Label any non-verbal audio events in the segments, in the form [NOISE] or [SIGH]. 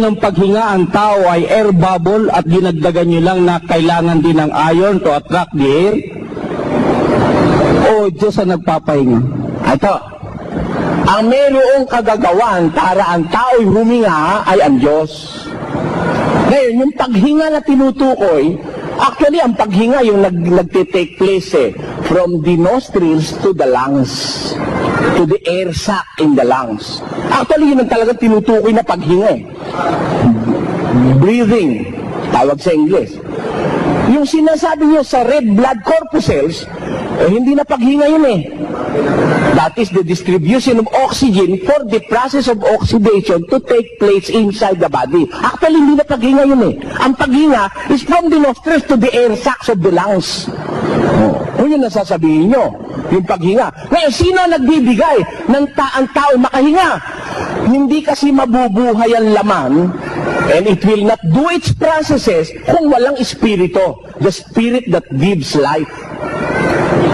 ng paghinga ang tao ay air bubble at dinagdagan nyo lang na kailangan din ng iron to attract the air? O Diyos ang nagpapahinga? Ito, ang mayroong kagagawan para ang tao'y huminga ay ang Diyos. Ngayon, yung paghinga na tinutukoy, actually, ang paghinga yung nag, nagtitake place eh, from the nostrils to the lungs, to the air sac in the lungs. Actually, yun ang talagang tinutukoy na paghinga eh. Breathing, tawag sa English. Yung sinasabi niyo sa red blood corpuscles, eh, hindi na paghinga yun eh. That is the distribution of oxygen for the process of oxidation to take place inside the body. Actually, hindi na paghinga yun eh. Ang paghinga is from the nostrils to the air sacs of the lungs. Oh, yun ang sasabihin nyo, yung paghinga. Ngayon, sino ang nagbibigay ng ta ang tao makahinga? Hindi kasi mabubuhay ang laman and it will not do its processes kung walang espiritu. The spirit that gives life.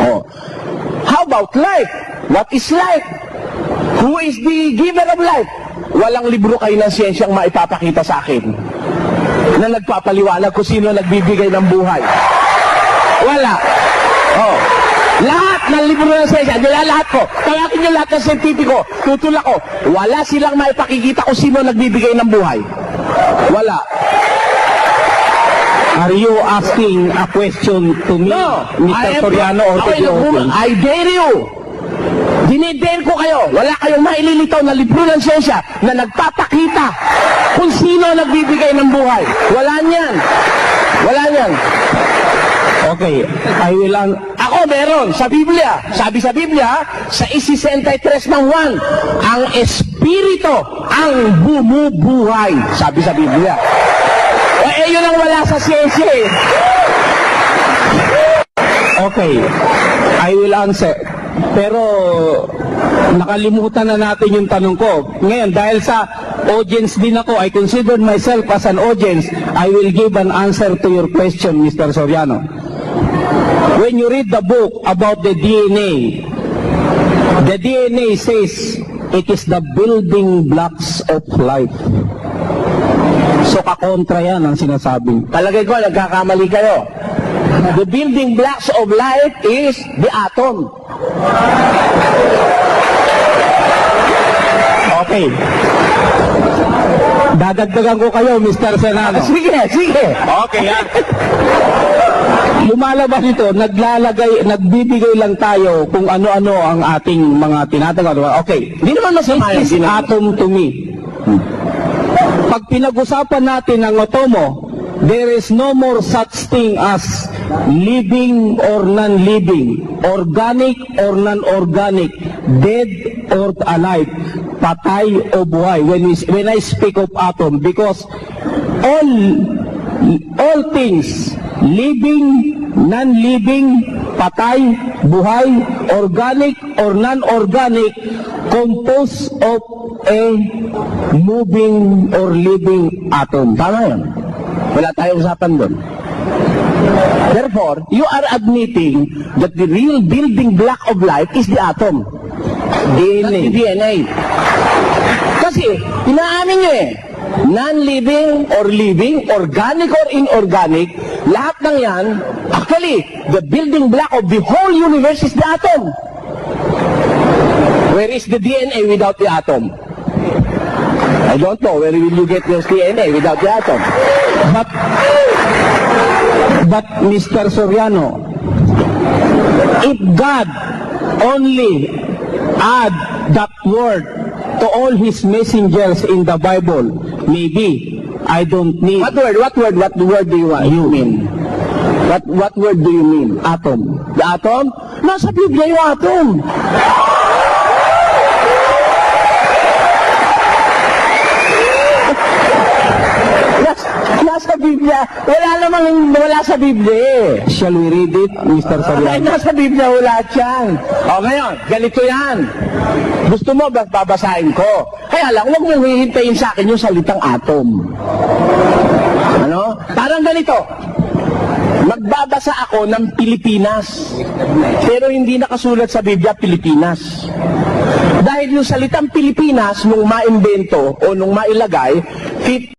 Oh. How about life? What is life? Who is the giver of life? Walang libro kayo ng siyensyang maipapakita sa akin na nagpapaliwanag kung sino nagbibigay ng buhay. Wala. Oh. Lahat ng libro ng siyensya, nila lahat ko. Tawagin niyo lahat ng siyentipiko. Tutulak ko. Wala silang maipakikita kung sino nagbibigay ng buhay. Wala. Are you asking a question to me, No, Mr. Soriano, or to Okay, the audience? I dare you. Dinidare ko kayo. Wala kayong maililitaw na libro ng siyensya na nagpapakita kung sino nagbibigay ng buhay. Wala niyan. Wala niyan. Okay, I will an- Ako meron sa Biblia. Sabi sa Biblia, sa isi-63 ng Juan, ang Espiritu ang bumubuhay. Sabi sa Biblia. Eh, yun ang wala sa siyensya eh. Okay, I will answer. Pero nakalimutan na natin yung tanong ko. Ngayon, dahil sa audience din ako, I consider myself as an audience, I will give an answer to your question, Mr. Soriano. When you read the book about the DNA, the DNA says it is the building blocks of life. So, kakontra yan ang sinasabi. Palagay ko, nagkakamali kayo. The building blocks of life is the atom. Okay. Dadagdagan ko kayo, Mr. Senado. Sige, sige. Okay, ha? [LAUGHS] Lumalabas ito, naglalagay, nagbibigay lang tayo kung ano-ano ang ating mga tinatawag. Okay. Hindi naman masama yan. is atom to me. Pag pinag-usapan natin ang atomo, there is no more such thing as living or non-living, organic or non-organic, dead or alive, patay o buhay. When, we, when I speak of atom, because all all things, living, non-living, patay, buhay, organic or non-organic, composed of a moving or living atom. Tama yun. Wala tayong usapan doon. Therefore, you are admitting that the real building block of life is the atom. DNA. DNA. Kasi, inaamin nyo eh, non-living or living, organic or inorganic, lahat ng yan, actually, the building block of the whole universe is the atom. Where is the DNA without the atom? I don't know. Where will you get your DNA without the atom? But, but Mr. Soriano, if God only add that word to all his messengers in the Bible, maybe I don't need What word? What word? What word do you want? You mean? What what word do you mean? atom. The atom? Nasa Biblia yung atom. Nas, nasa Biblia. Wala namang wala sa Biblia eh. Shall we read it, Mr. Ay, Soriano? nasa Biblia wala yan. O ngayon, ganito yan. Gusto mo, bas- babasahin ko. Kaya lang, huwag mong hihintayin sa akin yung salitang atom. Ano? Parang ganito. Magbabasa ako ng Pilipinas. Pero hindi nakasulat sa Biblia, Pilipinas. Dahil yung salitang Pilipinas, nung maimbento o nung mailagay, fit